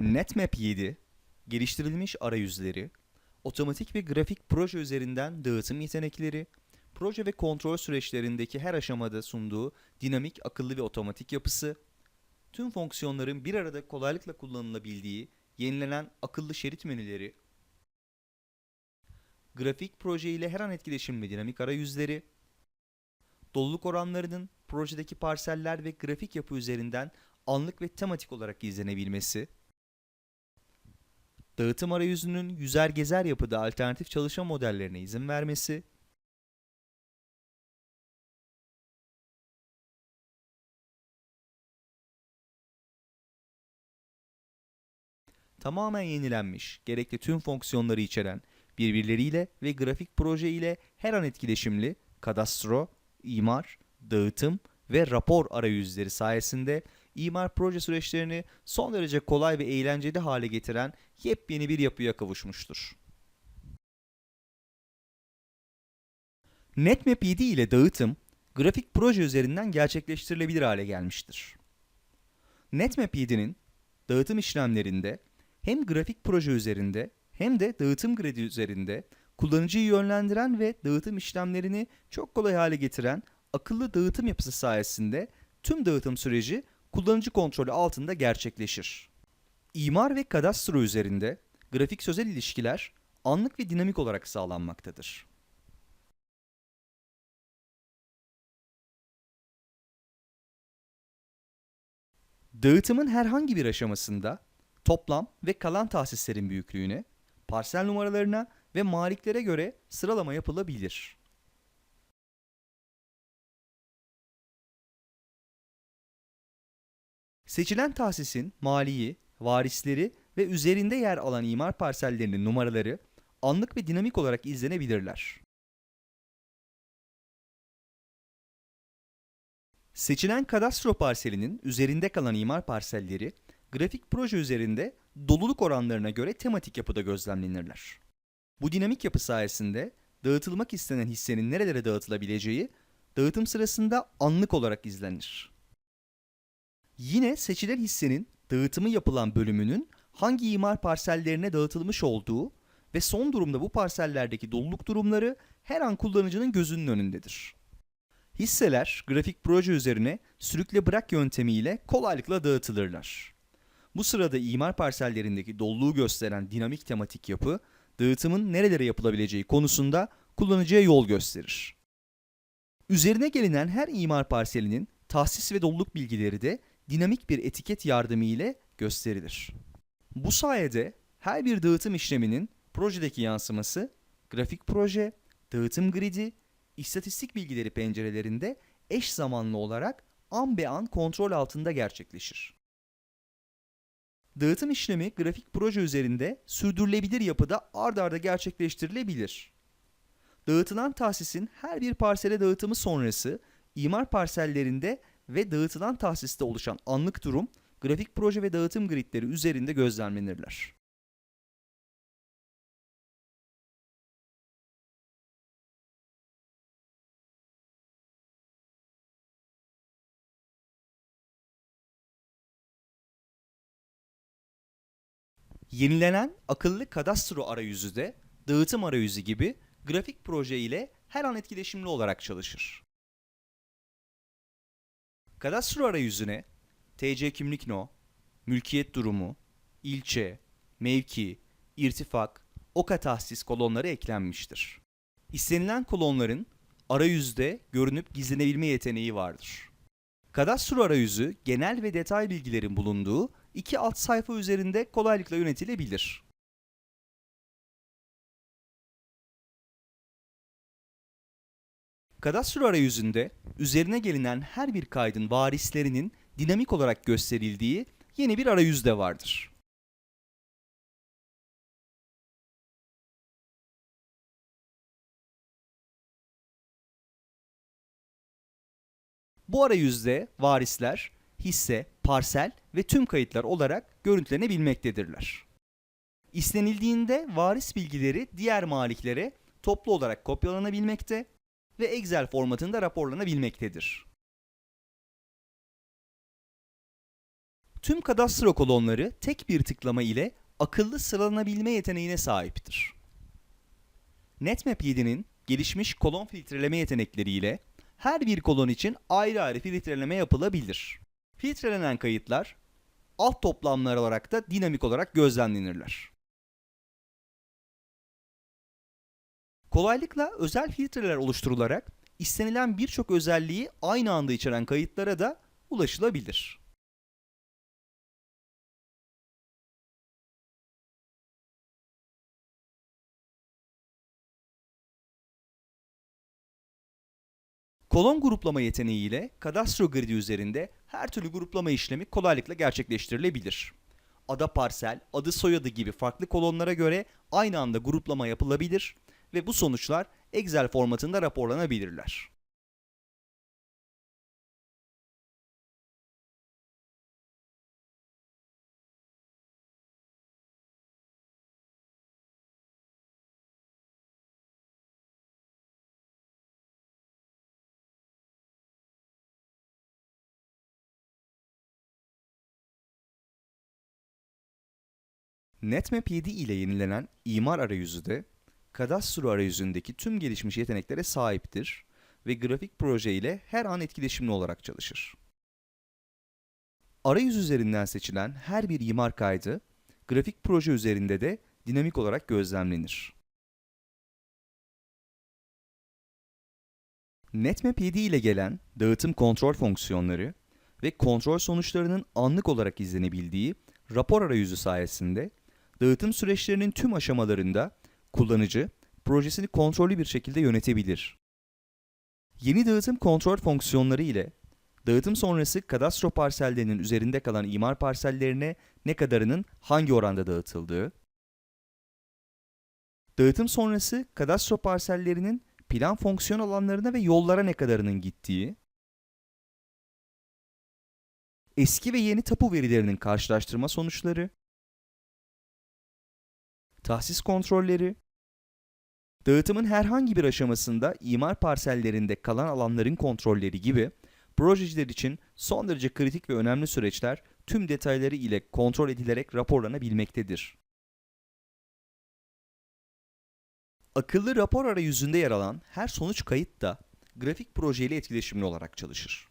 NetMap 7, geliştirilmiş arayüzleri, otomatik ve grafik proje üzerinden dağıtım yetenekleri, proje ve kontrol süreçlerindeki her aşamada sunduğu dinamik, akıllı ve otomatik yapısı, tüm fonksiyonların bir arada kolaylıkla kullanılabildiği yenilenen akıllı şerit menüleri, grafik proje ile her an etkileşim ve dinamik arayüzleri, doluluk oranlarının projedeki parseller ve grafik yapı üzerinden anlık ve tematik olarak izlenebilmesi, dağıtım arayüzünün yüzer gezer yapıda alternatif çalışma modellerine izin vermesi, tamamen yenilenmiş, gerekli tüm fonksiyonları içeren, birbirleriyle ve grafik proje ile her an etkileşimli kadastro, imar, dağıtım ve rapor arayüzleri sayesinde imar proje süreçlerini son derece kolay ve eğlenceli hale getiren yepyeni bir yapıya kavuşmuştur. NetMap 7 ile dağıtım, grafik proje üzerinden gerçekleştirilebilir hale gelmiştir. NetMap 7'nin dağıtım işlemlerinde hem grafik proje üzerinde hem de dağıtım gridi üzerinde kullanıcıyı yönlendiren ve dağıtım işlemlerini çok kolay hale getiren akıllı dağıtım yapısı sayesinde tüm dağıtım süreci kullanıcı kontrolü altında gerçekleşir. İmar ve kadastro üzerinde grafik sözel ilişkiler anlık ve dinamik olarak sağlanmaktadır. Dağıtımın herhangi bir aşamasında toplam ve kalan tahsislerin büyüklüğüne, parsel numaralarına ve maliklere göre sıralama yapılabilir. Seçilen tahsisin maliyi, varisleri ve üzerinde yer alan imar parsellerinin numaraları anlık ve dinamik olarak izlenebilirler. Seçilen kadastro parselinin üzerinde kalan imar parselleri grafik proje üzerinde doluluk oranlarına göre tematik yapıda gözlemlenirler. Bu dinamik yapı sayesinde dağıtılmak istenen hissenin nerelere dağıtılabileceği dağıtım sırasında anlık olarak izlenir. Yine seçilen hissenin dağıtımı yapılan bölümünün hangi imar parsellerine dağıtılmış olduğu ve son durumda bu parsellerdeki doluluk durumları her an kullanıcının gözünün önündedir. Hisseler grafik proje üzerine sürükle bırak yöntemiyle kolaylıkla dağıtılırlar. Bu sırada imar parsellerindeki doluluğu gösteren dinamik tematik yapı, dağıtımın nerelere yapılabileceği konusunda kullanıcıya yol gösterir. Üzerine gelinen her imar parselinin tahsis ve doluluk bilgileri de dinamik bir etiket yardımı ile gösterilir. Bu sayede her bir dağıtım işleminin projedeki yansıması, grafik proje, dağıtım gridi, istatistik bilgileri pencerelerinde eş zamanlı olarak an be an kontrol altında gerçekleşir. Dağıtım işlemi grafik proje üzerinde sürdürülebilir yapıda ard arda gerçekleştirilebilir. Dağıtılan tahsisin her bir parsele dağıtımı sonrası imar parsellerinde ve dağıtılan tahsiste oluşan anlık durum grafik proje ve dağıtım gridleri üzerinde gözlemlenirler. Yenilenen akıllı kadastro arayüzü de dağıtım arayüzü gibi grafik proje ile her an etkileşimli olarak çalışır. Kadastro arayüzüne TC kimlik no, mülkiyet durumu, ilçe, mevki, irtifak, oka tahsis kolonları eklenmiştir. İstenilen kolonların arayüzde görünüp gizlenebilme yeteneği vardır. Kadastro arayüzü genel ve detay bilgilerin bulunduğu iki alt sayfa üzerinde kolaylıkla yönetilebilir. Kadastro arayüzünde üzerine gelinen her bir kaydın varislerinin dinamik olarak gösterildiği yeni bir arayüz de vardır. Bu arayüzde varisler hisse, parsel ve tüm kayıtlar olarak görüntülenebilmektedirler. İstenildiğinde varis bilgileri diğer maliklere toplu olarak kopyalanabilmekte ve Excel formatında raporlanabilmektedir. Tüm kadastro kolonları tek bir tıklama ile akıllı sıralanabilme yeteneğine sahiptir. NetMap 7'nin gelişmiş kolon filtreleme yetenekleriyle her bir kolon için ayrı ayrı filtreleme yapılabilir. Filtrelenen kayıtlar alt toplamlar olarak da dinamik olarak gözlemlenirler. Kolaylıkla özel filtreler oluşturularak istenilen birçok özelliği aynı anda içeren kayıtlara da ulaşılabilir. Kolon gruplama yeteneğiyle kadastro gridi üzerinde her türlü gruplama işlemi kolaylıkla gerçekleştirilebilir. Ada parsel, adı soyadı gibi farklı kolonlara göre aynı anda gruplama yapılabilir ve bu sonuçlar Excel formatında raporlanabilirler. NetMap 7 ile yenilenen imar arayüzü de kadastro arayüzündeki tüm gelişmiş yeteneklere sahiptir ve grafik proje ile her an etkileşimli olarak çalışır. Arayüz üzerinden seçilen her bir imar kaydı, grafik proje üzerinde de dinamik olarak gözlemlenir. NetMap 7 ile gelen dağıtım kontrol fonksiyonları ve kontrol sonuçlarının anlık olarak izlenebildiği rapor arayüzü sayesinde dağıtım süreçlerinin tüm aşamalarında kullanıcı projesini kontrollü bir şekilde yönetebilir. Yeni dağıtım kontrol fonksiyonları ile dağıtım sonrası kadastro parsellerinin üzerinde kalan imar parsellerine ne kadarının hangi oranda dağıtıldığı, dağıtım sonrası kadastro parsellerinin plan fonksiyon alanlarına ve yollara ne kadarının gittiği, eski ve yeni tapu verilerinin karşılaştırma sonuçları, tahsis kontrolleri, dağıtımın herhangi bir aşamasında imar parsellerinde kalan alanların kontrolleri gibi projeciler için son derece kritik ve önemli süreçler tüm detayları ile kontrol edilerek raporlanabilmektedir. Akıllı rapor arayüzünde yer alan her sonuç kayıt da grafik projeyle etkileşimli olarak çalışır.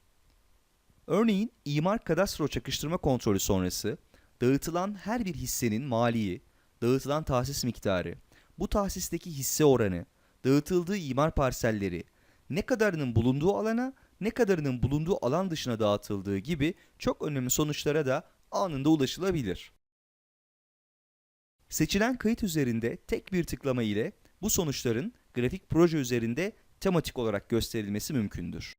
Örneğin imar kadastro çakıştırma kontrolü sonrası dağıtılan her bir hissenin maliyi, dağıtılan tahsis miktarı, bu tahsisteki hisse oranı, dağıtıldığı imar parselleri, ne kadarının bulunduğu alana, ne kadarının bulunduğu alan dışına dağıtıldığı gibi çok önemli sonuçlara da anında ulaşılabilir. Seçilen kayıt üzerinde tek bir tıklama ile bu sonuçların grafik proje üzerinde tematik olarak gösterilmesi mümkündür.